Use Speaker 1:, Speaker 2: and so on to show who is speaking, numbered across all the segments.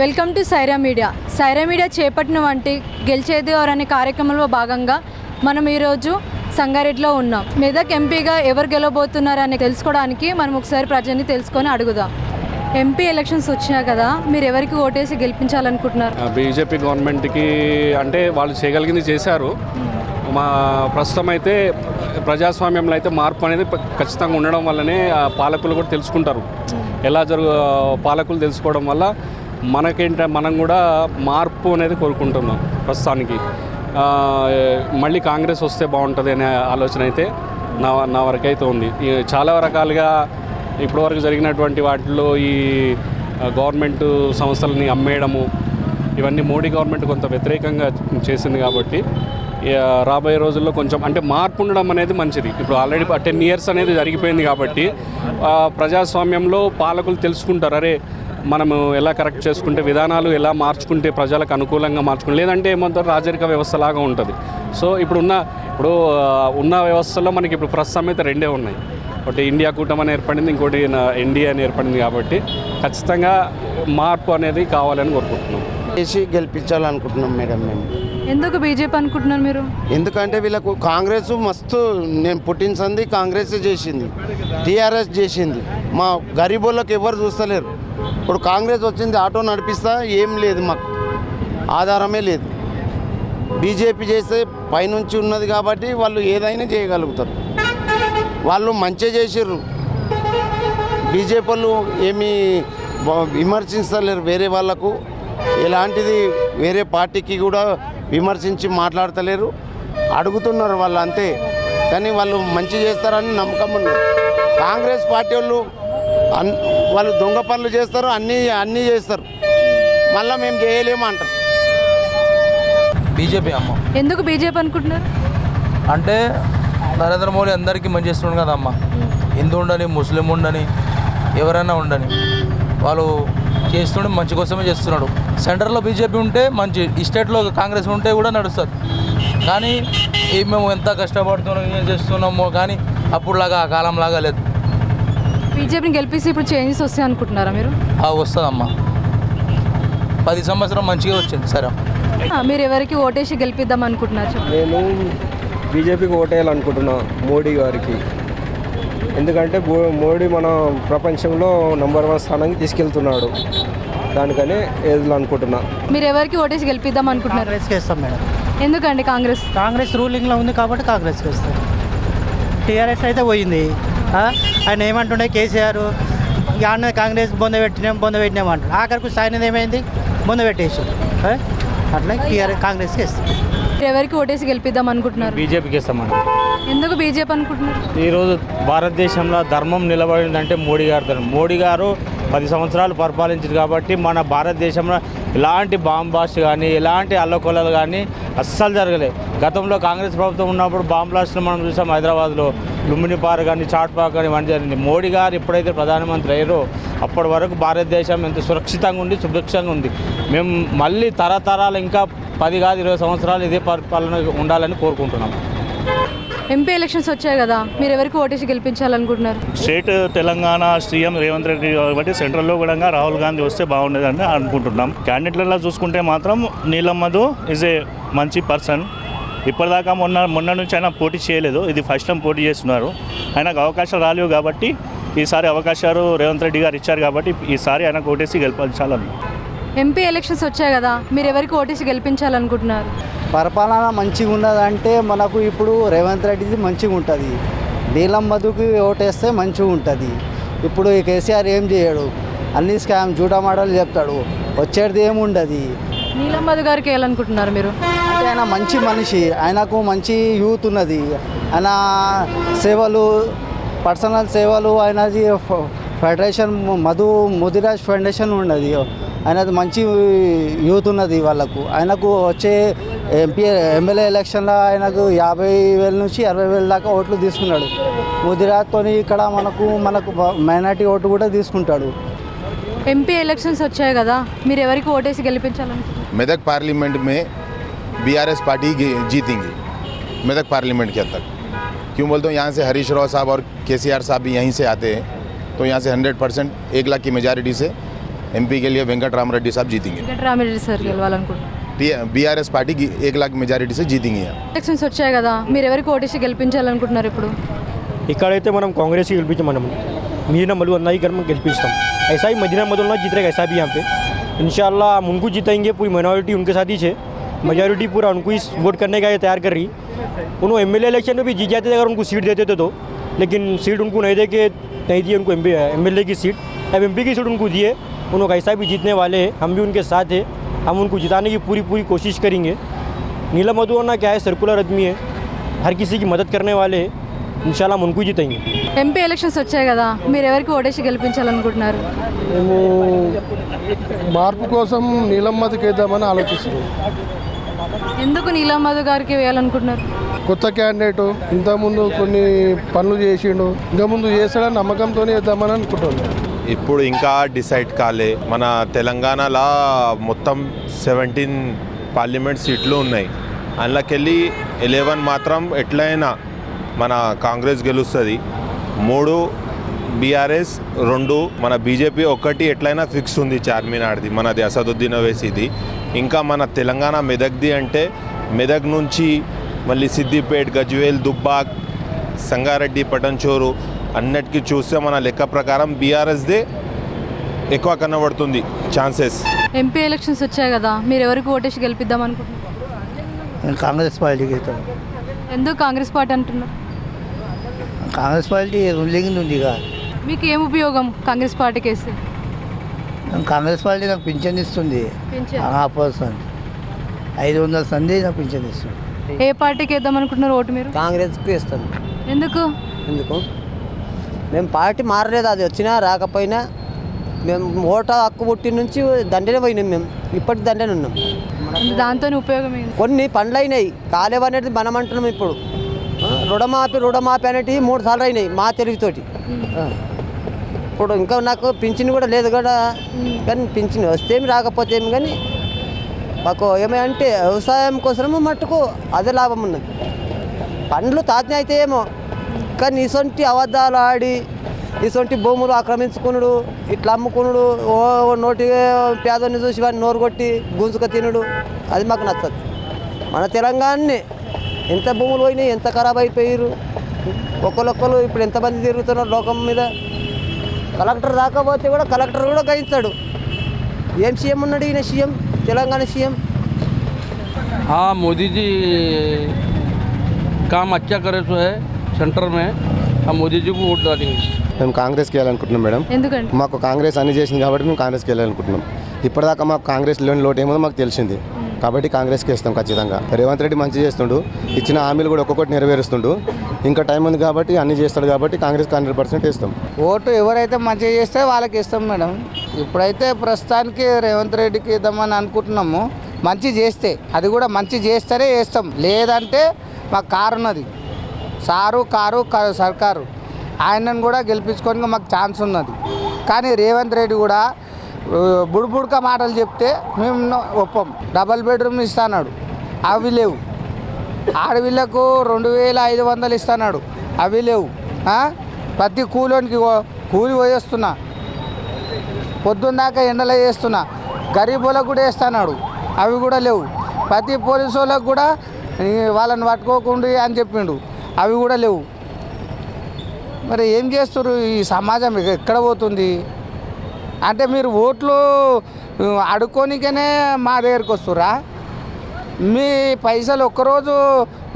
Speaker 1: Welcome to Saira media. Saira media చేపట్టిన వంటి గెలిచేది అనే కార్యక్రమంలో భాగంగా మనం ఈరోజు సంగారెడ్డిలో ఉన్నాం. మెదక్ ఎంపీగా ఎవరు గెలవబోతున్నారు అని తెలుసుకోవడానికి మనం ఒకసారి ప్రజల్ని తెలుసుకొని అడుగుదాం. ఎంపీ ఎలక్షన్స్ వచ్చినా కదా మీరు ఎవరికి ఓటేసి గెలిపించాలనుకుంటున్నారు?
Speaker 2: బీజేపీ గవర్నమెంట్కి అంటే వాళ్ళు చేయగలిగింది చేశారు. మా ప్రస్తుతం అయితే ప్రజాస్వామ్యంలో అయితే మార్పు అనేది ఖచ్చితంగా ఉండడం వల్లనే ఆ పాలకులు కూడా తెలుసుకుంటారు. ఎలా జరుగు పాలకులు తెలుసుకోవడం వల్ల మనకేంట మనం కూడా మార్పు అనేది కోరుకుంటున్నాం ప్రస్తుతానికి. మళ్ళీ కాంగ్రెస్ వస్తే బాగుంటుంది అనే ఆలోచన అయితే నా నా వరకైతే ఉంది. చాలా రకాలుగా ఇప్పటివరకు జరిగినటువంటి వాటిలో ఈ గవర్నమెంటు గవర్నమెంట్ సంస్థలని అమ్మేయడము ఇవన్నీ మోడీ గవర్నమెంట్ కొంత వ్యతిరేకంగా చేసింది కాబట్టి రాబోయే రోజుల్లో కొంచెం అంటే మార్పు ఉండడం అనేది మంచిది. ఇప్పుడు ఆల్రెడీ టెన్ ఇయర్స్ అనేది జరిగిపోయింది కాబట్టి ప్రజాస్వామ్యంలో పాలకులు తెలుసుకుంటారు. అరే మనము ఎలా కరెక్ట్ చేసుకుంటే విధానాలు ఎలా మార్చుకుంటే ప్రజలకు అనుకూలంగా మార్చుకుంటే లేదంటే ఏమంటారు రాజరిక వ్యవస్థలాగా ఉంటుంది. సో ఇప్పుడు ఉన్న ఇప్పుడు ఉన్న వ్యవస్థలో మనకి ఇప్పుడు ప్రస్తుతం అయితే రెండే ఉన్నాయి. ఒకటి ఇండియా కూటమి అని ఏర్పడింది ఇంకోటి ఎన్డీఏ అని ఏర్పడింది కాబట్టి ఖచ్చితంగా మార్పు అనేది కావాలని కోరుకుంటున్నాం.
Speaker 3: చేసి గెలిపించాలనుకుంటున్నాం మేడం మేము.
Speaker 1: ఎందుకు బీజేపీ అనుకుంటున్నారు మీరు?
Speaker 3: ఎందుకంటే వీళ్ళకు కాంగ్రెస్ మస్తు నేను పుట్టించింది కాంగ్రెస్ చేసింది టీఆర్ఎస్ చేసింది. మా గరీబులకు ఎవరు చూస్తలేరు. ఇప్పుడు కాంగ్రెస్ వచ్చింది ఆటో నడిపిస్తా ఏం లేదు మాకు. ఆధారమే లేదు. బీజేపీ చేస్తే పైనుంచి ఉన్నది కాబట్టి వాళ్ళు ఏదైనా చేయగలుగుతారు. వాళ్ళు మంచిగా చేసిర్రు. బీజేపీ వాళ్ళు ఏమీ విమర్శించలేరు వేరే వాళ్ళకు. ఎలాంటిది వేరే పార్టీకి కూడా విమర్శించి మాట్లాడతలేరు. అడుగుతున్నారు వాళ్ళు అంతే. కానీ వాళ్ళు మంచి చేస్తారని నమ్మకం ఉన్నారు కాంగ్రెస్ పార్టీ వాళ్ళు అన్ వాళ్ళు దొంగ పనులు చేస్తారు అన్నీ అన్నీ చేస్తారు. మళ్ళీ మేము చేయలేము అంటారు.
Speaker 4: బీజేపీ అమ్మ.
Speaker 1: ఎందుకు బీజేపీ అనుకుంటున్నారు?
Speaker 4: అంటే నరేంద్ర మోడీ అందరికీ మంచి చేస్తున్నాడు కదా అమ్మ. హిందూ ఉండని ముస్లిం ఉండని ఎవరైనా ఉండని. వాళ్ళు చేస్తుండే మంచి కోసమే చేస్తున్నాడు. సెంటర్లో బీజేపీ ఉంటే మంచి ఈ స్టేట్లో కాంగ్రెస్ ఉంటే కూడా నడుస్తుంది. కానీ ఈ మేము ఎంత కష్టపడుతున్నాం ఏం చేస్తున్నామో కానీ అప్పుడులాగా ఆ కాలంలాగా లేదు.
Speaker 1: బీజేపీని గెలిపిస్తే ఇప్పుడు చేంజెస్ వస్తాయి అనుకుంటున్నారా మీరు?
Speaker 4: ఆ వస్తుందమ్మా. పది సంవత్సరం మంచిగా వచ్చింది సరే.
Speaker 1: ఆ, మీరు ఎవరికి ఓటేసి గెలిపిద్దాం అనుకుంటున్నారు.
Speaker 5: నేను బీజేపీకి ఓటేయాలనుకుంటున్నా మోడీ గారికి. ఎందుకంటే మోడీ మన ప్రపంచంలో నంబర్ వన్ స్థానానికి తీసుకెళ్తున్నాడు. దానికనే వేయాలనుకుంటున్నా
Speaker 1: మీరు ఎవరికి ఓటేసి గెలిపిద్దాం అనుకుంటున్నారు?
Speaker 6: వేస్తాం మేడం.
Speaker 1: ఎందుకండి కాంగ్రెస్?
Speaker 6: కాంగ్రెస్ రూలింగ్లో ఉంది కాబట్టి కాంగ్రెస్కి వేస్తాం టీఆర్ఎస్ అయితే పోయింది. ఆ? ఆయన ఏమంటుండే కేసీఆర్ ఆడ కాంగ్రెస్ బొంద పెట్టినాం బొంద పెట్టినాం అంటాడు ఆఖరికి సాయినది ఏమైంది? బొంద పెట్టేసాడు. ఆ? అట్లా టీఆర్ఎస్ కాంగ్రెస్కి వేస్తాం
Speaker 1: మీరు ఎవరికి ఓటేసి గెలిపిద్దాం అనుకుంటున్నారు?
Speaker 7: బీజేపీకి ఇస్తామండి
Speaker 1: ఎందుకు బీజేపీ అనుకుంటున్నారు?
Speaker 7: ఈరోజు భారతదేశంలో ధర్మం నిలబడిందంటే మోడీ గారి ధర్మం. మోడీ గారు పది సంవత్సరాలు పరిపాలించారు కాబట్టి మన భారతదేశంలో ఎలాంటి బాంబ్ బ్లాస్ట్ కానీ ఎలాంటి అల్లకొల్లలు కానీ అస్సలు జరగలేదు. గతంలో కాంగ్రెస్ ప్రభుత్వం ఉన్నప్పుడు బాంబ్ బ్లాస్ట్లు మనం చూసాం హైదరాబాద్లో. లుంబిని పార్క్ కానీ చాట్ పార్క్ కానీ ఇవన్నీ జరిగింది. మోడీ గారు ఎప్పుడైతే ప్రధానమంత్రి అయ్యారో అప్పటి వరకు భారతదేశం ఎంత సురక్షితంగా ఉంది సుభిక్షంగా ఉంది. మేము మళ్ళీ తరతరాలు ఇంకా పది కాదు ఇరవై సంవత్సరాలు ఇదే పరిపాలన ఉండాలని కోరుకుంటున్నాం.
Speaker 1: ఎంపీ ఎలక్షన్స్ వచ్చాయి కదా మీరు ఎవరికి ఓటేసి గెలిపించాలనుకుంటున్నారు?
Speaker 8: స్టేట్ తెలంగాణ సీఎం రేవంత్ రెడ్డి కాబట్టి సెంట్రల్లో కూడా రాహుల్ గాంధీ వస్తే బాగుండేదని అనుకుంటున్నాం. క్యాండిడేట్లలో చూసుకుంటే మాత్రం నీలం మధు ఈజ్ ఏ మంచి పర్సన్ ఇప్పటిదాకా మొన్న మొన్న నుంచి ఆయన పోటీ చేయలేదు. ఇది ఫస్ట్ టైం పోటీ చేస్తున్నారు. ఆయనకు అవకాశాలు రాలేవు కాబట్టి ఈసారి అవకాశాలు రేవంత్ రెడ్డి గారు ఇచ్చారు కాబట్టి ఈసారి ఆయనకు ఓటేసి గెలిపించాలని.
Speaker 1: ఎంపీ ఎలక్షన్స్ వచ్చాయి కదా మీరు ఎవరికి ఓటేసి గెలిపించాలనుకుంటున్నారు?
Speaker 9: పరిపాలన మంచిగా ఉన్నదంటే మనకు ఇప్పుడు రేవంత్ రెడ్డిది మంచిగా ఉంటుంది. నీలం మధుకి ఓటేస్తే మంచిగా ఉంటుంది. ఇప్పుడు ఈ కేసీఆర్ ఏం చేయడు? అన్ని స్కామ్ జూటా మాటలు చెప్తాడు. వచ్చేది ఏముండదు?
Speaker 1: నీలం మధు గారికి వేయాలనుకుంటున్నారు మీరు?
Speaker 9: అంటే ఆయన మంచి మనిషి. ఆయనకు మంచి యూత్ ఉన్నది. ఆయన సేవలు పర్సనల్ సేవలు ఆయనది ఫెడరేషన్ మధు ముదిరాజ్ ఫౌండేషన్ ఉన్నది. ఆయనది మంచి యూత్ ఉన్నది వాళ్ళకు. ఆయనకు వచ్చే ఎంపీ ఎమ్మెల్యే ఎలక్షన్లో ఆయనకు యాభై వేల నుంచి అరవై వేల దాకా ఓట్లు తీసుకున్నాడు. ముదిరాజ్తో ఇక్కడ మనకు మనకు మైనార్టీ ఓటు కూడా తీసుకుంటాడు.
Speaker 1: ఎంపీ ఎలక్షన్స్ వచ్చాయి కదా. మీరు ఎవరికి ఓటేసి గెలిపించాలనుకుంటున్నారు?
Speaker 10: मेदक पार्लियामेंट में बीआरएस पार्टी गी- जीतेंगी मेदक पार्लियामेंट के तक क्यों बोलते हो यहाँ से हरीश राव साहब और के साहब भी यहीं से आते हैं तो यहाँ से 100 परसेंट एक लाख की मेजॉरिटी से
Speaker 11: एमपी के लिए वेंकट राम रेड्डी साहब जीतेंगे
Speaker 1: Venkatarami Reddy sir గెలవాలనుకుంటున్నారు
Speaker 11: B R S party की एक लाख मेजॉरिटी से जीतेंगे यहाँ
Speaker 1: ఎలక్షన్స్ వచ్చాయి కదా మీరు ఎవరికి ఓటేసి గెలిపించాలనుకుంటున్నారు ఇప్పుడు
Speaker 7: ఇక్కడైతే మనం కాంగ్రెస్ గెలిపించాం మనం मदीना मलू अन्ना ही घर में గెలిపిస్తాం ऐसा ही मदीना मदुल्ला जीत रहेगा ऐसा भी यहाँ इंशाल्लाह हम उनको जीतेंगे पूरी माइनॉरिटी उनके साथ ही है मेजोरिटी पूरा उनको ही वोट करने का ये तैयार कर रही। उन्होंने एम इलेक्शन में भी जीत जाते थे अगर उनको सीट देते थे तो। लेकिन सीट उनको नहीं दे के नहीं दिए उनको एम एल की सीट अब एम की सीट उनको दिए उन्होंने ऐसा भी जीतने वाले हैं हम भी उनके साथ हैं। हम उनको जिताने की पूरी पूरी कोशिश करेंगे। नीलम मधुवरना क्या है? सर्कुलर आदमी है। हर किसी की मदद करने वाले हैं। ఇన్షాల్లా మునుకు జీతాయి
Speaker 1: ఎంపీ ఎలక్షన్స్ వచ్చాయి కదా మీరు ఎవరికి ఓటేసి గెలిపించాలనుకుంటున్నారు?
Speaker 12: మేము మార్పు కోసం నీలమ్మది వేద్దామని ఆలోచిస్తున్నాం.
Speaker 1: ఎందుకు నీలమ్మది గారికి వేయాలనుకుంటున్నారు?
Speaker 12: కొత్త క్యాండిడేట్ ఇంతకుముందు కొన్ని పనులు చేసిండు ఇంతకుముందు చేస్తాడని నమ్మకంతోనే వేద్దామని అనుకుంటున్నాను
Speaker 11: ఇప్పుడు ఇంకా డిసైడ్ కాలే. మన తెలంగాణలో మొత్తం సెవెంటీన్ పార్లమెంట్ సీట్లు ఉన్నాయి. అందులోకెళ్ళి ఎలెవెన్ మాత్రం ఎట్లయినా మన కాంగ్రెస్ గెలుస్తుంది. మూడు బీఆర్ఎస్ రెండు మన బీజేపీ ఒక్కటి ఎట్లయినా ఫిక్స్ ఉంది చార్మినార్ది మనది అసదుద్దీన్ ఓవైసీది. ఇంకా మన తెలంగాణ మెదక్ది అంటే మెదక్ నుంచి మళ్ళీ సిద్దిపేట్ గజ్వేల్ దుబ్బాక్ సంగారెడ్డి పటంచోరు అన్నిటికీ చూస్తే మన లెక్క ప్రకారం బీఆర్ఎస్దే ఎక్కువ కనబడుతుంది ఛాన్సెస్.
Speaker 1: ఎంపీ ఎలక్షన్స్ వచ్చాయి కదా మీరు ఎవరికి ఓటేసి గెలిపిద్దాం అనుకుంటున్నారు?
Speaker 13: నేను కాంగ్రెస్ పార్టీకి
Speaker 1: ఎందుకు కాంగ్రెస్ పార్టీ అంటున్నారు?
Speaker 13: కాంగ్రెస్ పార్టీ రూలింగ్ ఉంది ఇక.
Speaker 1: మీకు ఏం ఉపయోగం కాంగ్రెస్ పార్టీకి వేస్తే?
Speaker 13: కాంగ్రెస్ పార్టీ నాకు పింఛన్ ఇస్తుంది. పర్సన్. ఐదు వందల సంది నాకు పింఛన్ ఇస్తుంది.
Speaker 1: ఏ పార్టీకి వేద్దాం అనుకుంటున్నారు ఓటు మీరు?
Speaker 14: కాంగ్రెస్కి ఇస్తాం
Speaker 1: ఎందుకు?
Speaker 14: ఎందుకు? మేము పార్టీ మారలేదు అది వచ్చినా రాకపోయినా మేము ఓట హక్కు పుట్టి నుంచి దండనే పోయినాం మేము. ఇప్పటికి దండనే ఉన్నాం.
Speaker 1: దాంతో ఉపయోగం ఏంది?
Speaker 14: కొన్ని పనులు అయినాయి కాలేవు అనేది మనం అంటున్నాం ఇప్పుడు. ఆ, రుణమాఫీ రుణమాఫీ అనేటివి మూడు సార్లు అయినాయి మా తెలుగుతోటి ఆ. ఇప్పుడు ఇంకా నాకు పింఛన్ కూడా లేదు కూడా కానీ పింఛన్ వస్తేమి రాకపోతే ఏమి కానీ మాకు ఏమంటే వ్యవసాయం కోసము మట్టుకు అదే లాభం ఉన్నది. పండ్లు తాతనే అయితే ఏమో కానీ ఇసొంటి అబద్ధాలు ఆడి ఇసొంటి భూములు ఆక్రమించుకునుడు ఇట్లా అమ్ముకునుడు ఓ నోటి పేదోని చూసి వాడిని నోరు కొట్టి గుంజుక తినుడు అది మాకు నచ్చదు మన తెలంగాణని ఎంత భూములు పోయినాయి ఎంత ఖరాబ్ అయిపోయారు ఒక్కొక్కరు ఇప్పుడు ఎంతమంది తిరుగుతున్నారు లోకం మీద కలెక్టర్ రాకపోతే కూడా కలెక్టర్ కూడా గ్రహిస్తాడు ఏం సీఎం ఉన్నాడు ఈయన సీఎం తెలంగాణ సీఎం
Speaker 8: हाँ मोदी जी काम अच्छा करे सो है सेंटर में हम मोदी जी को वोट डालेंगे
Speaker 15: మేము కాంగ్రెస్కి వెళ్ళాలనుకుంటున్నాం మేడం.
Speaker 1: ఎందుకండి?
Speaker 15: మాకు కాంగ్రెస్ అన్ని చేసింది కాబట్టి మేము కాంగ్రెస్కి వెళ్ళాలనుకుంటున్నాం. ఇప్పటిదాకా మాకు కాంగ్రెస్లోని లోటు ఏమో మాకు తెలిసింది. కాబట్టి కాంగ్రెస్కి ఇస్తాం ఖచ్చితంగా. రేవంత్ రెడ్డి మంచి చేస్తుండు. ఇచ్చిన హామీలు కూడా ఒక్కొక్కటి నెరవేరుస్తుండు. ఇంకా టైం ఉంది కాబట్టి అన్ని చేస్తాడు కాబట్టి కాంగ్రెస్కి హండ్రెడ్ పర్సెంట్ ఇస్తాం
Speaker 14: ఓటు ఎవరైతే మంచిగా చేస్తే వాళ్ళకి ఇస్తాం మేడం. ఇప్పుడైతే ప్రస్తుతానికి రేవంత్ రెడ్డికి ఇద్దామని అనుకుంటున్నాము. మంచి చేస్తే అది కూడా మంచి చేస్తేనే వేస్తాం. లేదంటే మాకు కారు ఉన్నది సారు కారు సర్కారు. ఆయనను కూడా గెలిపించుకొని మాకు ఛాన్స్ ఉన్నది. కానీ రేవంత్ రెడ్డి కూడా ఆ, మాటలు చెప్తే మేము ఒప్పం. డబల్ బెడ్రూమ్ ఇస్తాడు అవి లేవు. ఆడవిళ్ళకు రెండు వేల ఐదు వందలు ఇస్తున్నాడు. అవి లేవు. ప్రతి కూలోనికి కూలి పోయేస్తున్నా. పొద్దున్నాక ఎండలో వేస్తున్నా. గరీబులకు కూడా వేస్తున్నాడు. అవి కూడా లేవు. ప్రతి పోలీసు వాళ్ళకు కూడా వాళ్ళని పట్టుకోకుండా అని చెప్పిండు. అవి కూడా లేవు. మరి ఏం చేస్తారు ఈ సమాజం ఎక్క- ఎక్కడ పోతుంది? అంటే మీరు ఓట్లు అడుక్కోనికనే మా దగ్గరికి వస్తురా మీ పైసలు ఒక్కరోజు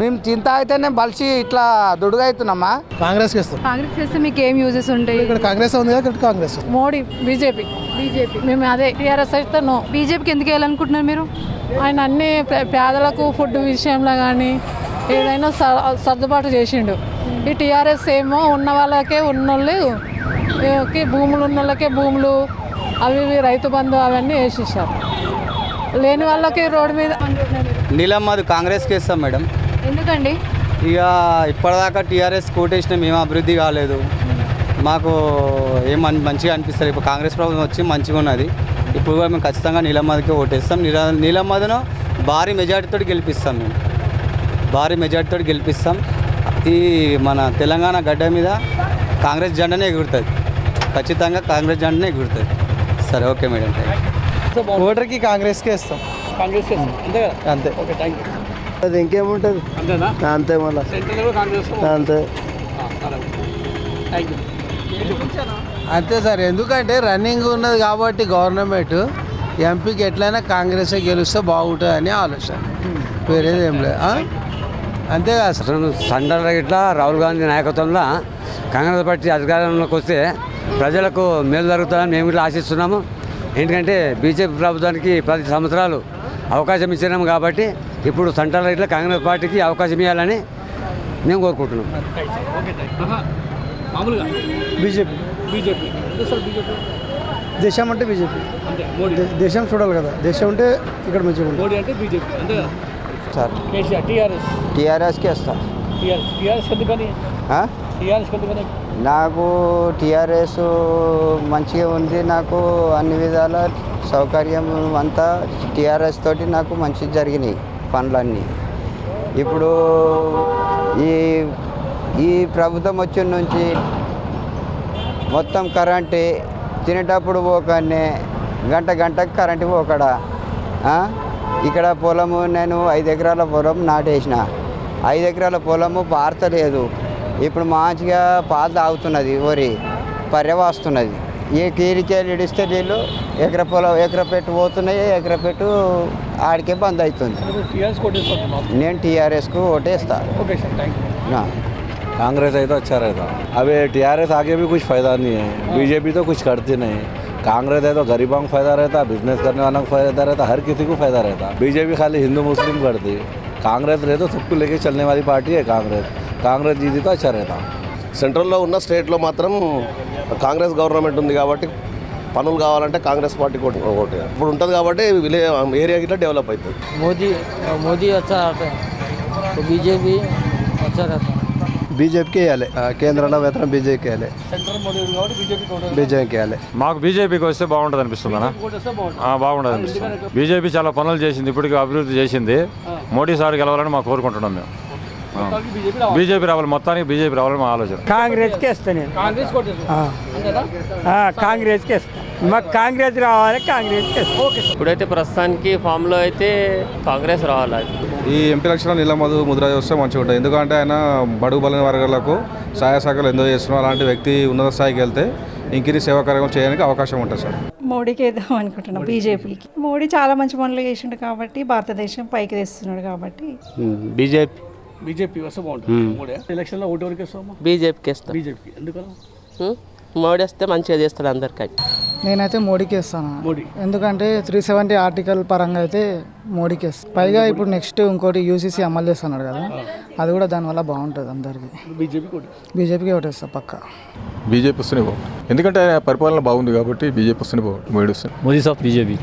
Speaker 14: మేము తింటా అయితేనే బలిసి ఇట్లా దుడుగా అవుతున్నామా
Speaker 12: కాంగ్రెస్కి ఇస్తాం
Speaker 1: కాంగ్రెస్ చేస్తే మీకు ఏం యూజెస్ ఉంటాయి?
Speaker 12: ఇక్కడ కాంగ్రెస్ ఉంది ఇక్కడ కాంగ్రెస్
Speaker 16: మోడీ బీజేపీ.
Speaker 1: బీజేపీ.
Speaker 16: మేము అదే టీఆర్ఎస్ అయితే నో.
Speaker 1: బీజేపీకి ఎందుకు వేయాలనుకుంటున్నారు మీరు?
Speaker 16: ఆయన అన్ని పేదలకు ఫుడ్ విషయంలో కానీ ఏదైనా స- సర్దుబాటు చేసిండు. ఈ టీఆర్ఎస్ ఏమో ఉన్న వాళ్ళకే ఉన్నోళ్ళు ఏకి భూములు ఉన్న వాళ్ళకే భూములు అవి ఇవి రైతు బంధు అవన్నీ వేసేసారు. లేని వాళ్ళకి రోడ్డు మీద
Speaker 14: నీలమ్మది కాంగ్రెస్కి ఇస్తాం మేడం.
Speaker 1: ఎందుకండి?
Speaker 14: ఇక ఇప్పటిదాకా టీఆర్ఎస్ కోటేసిన మేము అభివృద్ధి కాలేదు. మాకు ఏం మంచిగా అనిపిస్తుంది ఇప్పుడు కాంగ్రెస్ ప్రభుత్వం వచ్చి మంచిగా ఉన్నది. ఇప్పుడు కూడా మేము ఖచ్చితంగా నీలమ్మదికి ఓటేస్తాం. నీల నీలమ్మదిను భారీ మెజార్టీతో గెలిపిస్తాం మేము. భారీ మెజార్టీతో గెలిపిస్తాం. ఈ మన తెలంగాణ గడ్డ మీద కాంగ్రెస్ జెండానే ఎగురుతుంది. ఖచ్చితంగా కాంగ్రెస్ జెండానే ఎగురుతుంది.
Speaker 17: సరే ఓకే మేడం
Speaker 18: ఓటర్కి కాంగ్రెస్కే ఇస్తాం.
Speaker 19: కాంగ్రెస్ అంతే కదా?
Speaker 18: అంతే.
Speaker 19: ఓకే థ్యాంక్ యూ
Speaker 15: అది ఇంకేముంటుంది?
Speaker 19: అంతేనా?
Speaker 15: అంతే మళ్ళీ. అంతే.
Speaker 18: అంతే సార్ ఎందుకంటే రన్నింగ్ ఉన్నది కాబట్టి గవర్నమెంట్ ఎంపీకి ఎట్లయినా కాంగ్రెస్ గెలిస్తే బాగుంటుంది ఆలోచన. వేరేది ఏం లేదు అంతే
Speaker 17: సండల ఇట్లా రాహుల్ గాంధీ నాయకత్వంలో కాంగ్రెస్ పార్టీ అధికారంలోకి వస్తే ప్రజలకు మేలు జరుగుతుందని మేము ఇట్లా ఆశిస్తున్నాము. ఎందుకంటే బీజేపీ ప్రభుత్వానికి పది సంవత్సరాలు అవకాశం ఇచ్చినాము కాబట్టి ఇప్పుడు సెంట్రల్ ఇట్లా కాంగ్రెస్ పార్టీకి అవకాశం ఇవ్వాలని మేము కోరుకుంటున్నాం.
Speaker 19: మామూలుగా
Speaker 18: బీజేపీ. దేశం అంటే బీజేపీ. దేశం చూడాలి కదా. దేశం ఉంటే ఇక్కడ మంచిగా ఉంటుంది.
Speaker 17: సార్.
Speaker 19: టీఆర్ఎస్.
Speaker 17: టీఆర్ఎస్కి వస్తా.
Speaker 19: టీఆర్ఎస్. టీఆర్ఎస్ ఎందుకని? టీఆర్ఎస్ ఎందుకని?
Speaker 17: నాకు టీఆర్ఎస్ మంచిగా ఉంది నాకు అన్ని విధాల సౌకర్యం అంతా టీఆర్ఎస్ తోటి నాకు మంచి జరిగినాయి పనులన్నీ. ఇప్పుడు ఈ ఈ ప్రభుత్వం వచ్చిన నుంచి మొత్తం కరెంటే తినేటప్పుడు పోకనే గంట గంటకు కరెంటు పోకడా? ఇక్కడ పొలము నేను ఐదు ఎకరాల పొలం నాటేసిన ఐదు ఎకరాల పొలము పారతలేదు ఇప్పుడు మంచిగా పాలు తాగుతున్నది వరి పర్య వస్తున్నది ఏ కీరికేలు ఇడిస్తే నీళ్ళు ఎకర పొలం ఎకర పెట్టు పోతున్నాయి ఎకర పెట్టు ఆడికే బంద్ అవుతుంది
Speaker 19: టీఆర్ఎస్ కొట్టేస్తాం
Speaker 17: నేను టీఆర్ఎస్కు ఓటేస్తా
Speaker 19: ఓకే సార్ థ్యాంక్ యూ
Speaker 17: నా.
Speaker 20: कांग्रेस है तो अच्छा रहता अब ये टी आर एस आगे भी कुछ फ़ायदा नहीं है बीजेपी तो कुछ करती नहीं कांग्रेस है तो गरीबों को फ़ायदा रहता बिजनेस करने वालों को फ़ायदा रहता हर किसी को फ़ायदा रहता बीजेपी खाली हिंदू मुस्लिम करती कांग्रेस रहे तो सबको लेके चलने वाली पार्टी है कांग्रेस कांग्रेस जीती तो अच्छा रहता
Speaker 15: సెంట్రల్లో ఉన్న స్టేట్లో మాత్రం కాంగ్రెస్ గవర్నమెంట్ ఉంది కాబట్టి పనులు కావాలంటే కాంగ్రెస్ పార్టీ ఒకటి ఒకటి ఇప్పుడు ఉంటుంది కాబట్టి విలే ఏరియా గిట్లా డెవలప్ అవుతుంది
Speaker 18: मोदी मोदी अच्छा रहता है तो
Speaker 15: బీజేపీకి వేయాలి. కేంద్రంలో మాత్రం బీజేపీకి వేయాలి. బీజేపీకి వేయాలి.
Speaker 14: మాకు బీజేపీకి వస్తే బాగుంటుంది అనిపిస్తుంది
Speaker 19: బాగుంటుంది.
Speaker 14: అనిపిస్తుంది. బీజేపీ చాలా పనులు చేసింది ఇప్పటికీ అభివృద్ధి చేసింది. మోడీ సార్ గెలవాలని మాకు కోరుకుంటున్నాం మేము.
Speaker 19: బీజేపీ రావాలి.
Speaker 14: బీజేపీ రావాలి మొత్తానికి బీజేపీ రావాలని మా ఆలోచన.
Speaker 18: కాంగ్రెస్కే
Speaker 19: అంతేనా?
Speaker 18: కాంగ్రెస్కే ఇస్తాను మాకు కాంగ్రెస్ రావాలి కాంగ్రెస్కే
Speaker 19: ఓకే సార్.
Speaker 21: ఇప్పుడైతే ప్రస్తుతానికి ఫామ్లో అయితే కాంగ్రెస్ రావాలి?
Speaker 22: ఈ ఎంపీ నీళ్ళ మధు ముద్రాజ్ వస్తే మంచిగా ఉంటుంది. ఎందుకంటే ఆయన బడుగు బలైన వర్గాలకు సహాయ శాఖలు ఎంతో చేస్తున్నారు అలాంటి వ్యక్తి ఉన్నత స్థాయికి వెళ్తే ఇంకిరి సేవా కార్యక్రమం చేయడానికి అవకాశం ఉంటుంది సార్.
Speaker 23: మోడీకి వేద్దాం అనుకుంటున్నాం బీజేపీకి. మోడీ చాలా మంచి పనులు చేసిండు కాబట్టి భారతదేశం పైకి తెస్తున్నాడు కాబట్టి.
Speaker 21: బీజేపీ.
Speaker 19: బీజేపీ వస్తే బాగుంటుంది. మోడీ. ఎలక్షన్లో ఓటు వరకు వేస్తామా
Speaker 21: బీజేపీకి
Speaker 19: బీజేపీకి. ఎందుకలా?
Speaker 21: మోడీ వస్తే మంచిగా చేస్తాడు అందరికీ.
Speaker 18: నేనైతే మోడీకి ఇస్తాను.
Speaker 19: మోడీ.
Speaker 18: ఎందుకంటే త్రీ సెవెంటీ ఆర్టికల్ పరంగా అయితే మోడీకి ఇస్తాను పైగా ఇప్పుడు నెక్స్ట్ ఇంకోటి యూసీసీ అమలు చేస్తున్నాడు కదా అది కూడా దానివల్ల బాగుంటుంది అందరికీ.
Speaker 19: బీజేపీ
Speaker 18: బీజేపీకి ఒకటేస్తా పక్కా.
Speaker 22: బీజేపీ వస్తేనే బాగుంటుంది. ఎందుకంటే పరిపాలన బాగుంది కాబట్టి బీజేపీ వస్తేనే బాగుంటుంది. మోడీ వస్తుంది
Speaker 14: మోదీ సాఫ్ బీజేపీ